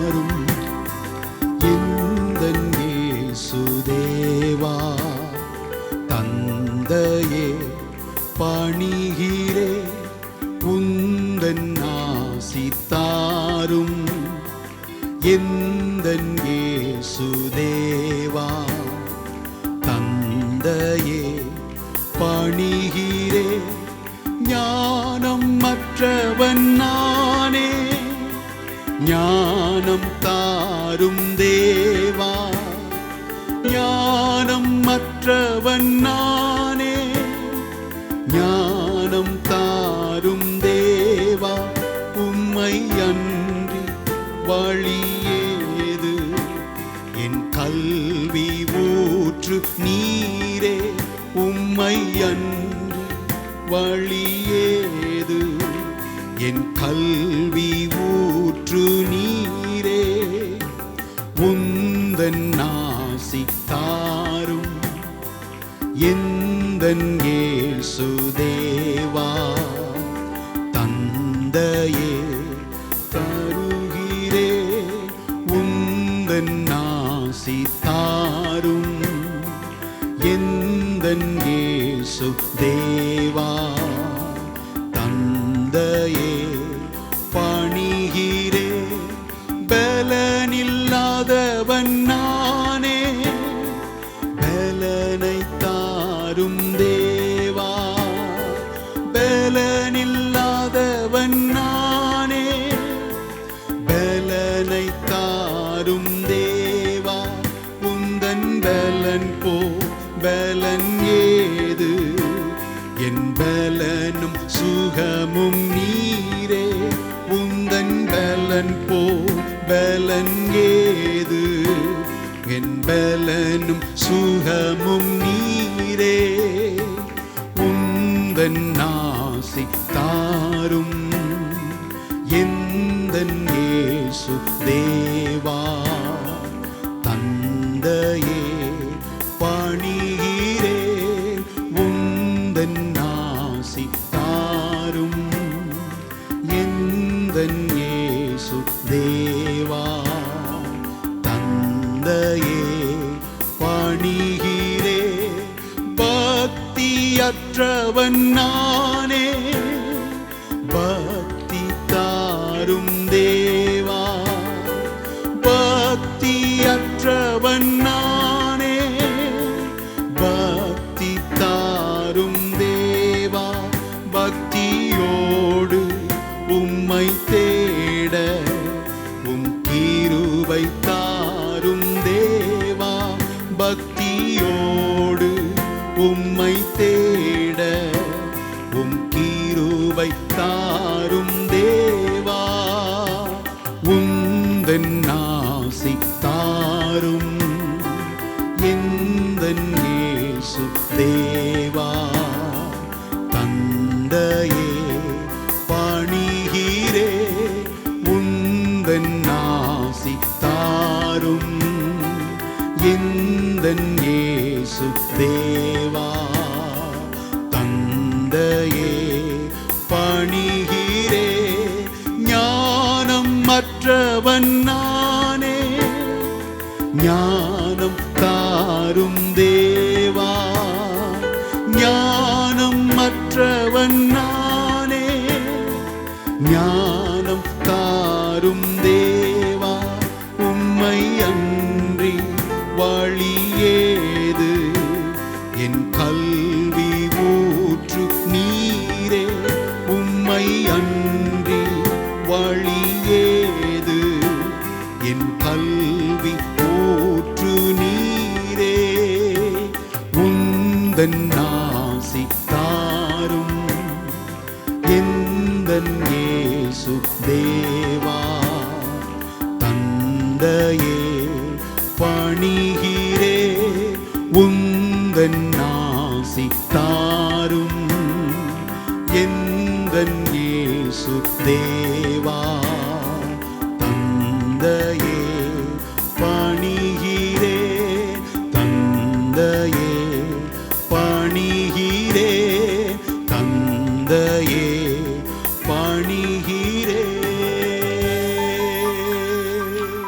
யாரும்? எந்தன் சுதேவா தந்தையே பணிகிறே உந்தன் ஆசி எந்த சுதேவா தந்தையே பணிகிறே ஞானம் மற்றவன் நானே. ஞானம் தாரும் தேவா. ஞானம் மற்றவன் நானே. ஞானம் தாரும் தேவா. உம்மை அன்றி வழியேது என் கல்வி ஊற்று நீரே. உம்மை அன்றி வழியேது என் கல்வி ஊற்று நீரே. உந்தன் நாசித்தாரும் எந்தன் ஏசுதேவா தந்தையே தருகிறே. உந்தன் நாசித்தாரும் எந்தன் இயேசு தேவா. பலன் போல் பலன் ஏது? என் பலனும் சுகமும் நீரே. உந்தன் நாசி தாரும். எந்தன் இயேசு தேவா? தந்தையே பணிகிறே. உந்தன் நாசி தாரும். எந்தன் பக்தியற்றவன் நானே. பக்தி தாரும் தேவா. பக்தியற்றவன் நானே. பக்தி தாரும் தேவா. பக்தியோடு உம்மை தே உம்மை தேட உம் கீருவை தாரும் தேவா. உந்தன் நாசி தாரும் எந்தன் இயேசு தேவா. தந்தையே பணிகிறே உந்தன் நாசி தாரும் எந்தன் இயேசு தேவா. மற்றவன் நானே. ஞானம் தாரும் தேவா. ஞானம் மற்றவன் நானே. ஞானம் தாரும் தேவா. உம்மை அன்றி வழியேது என் கல்வி ஊற்று நீரே. உம்மை அன்றி வழியே எந்தன் ஏசு தேவா தந்தையே பணிகிறே உந்தன் நாசி தாரும். எந்தன் ஏசு தேவா தந்தையே பணிகிறே தந்தையே பணிகிறே தந்தையே.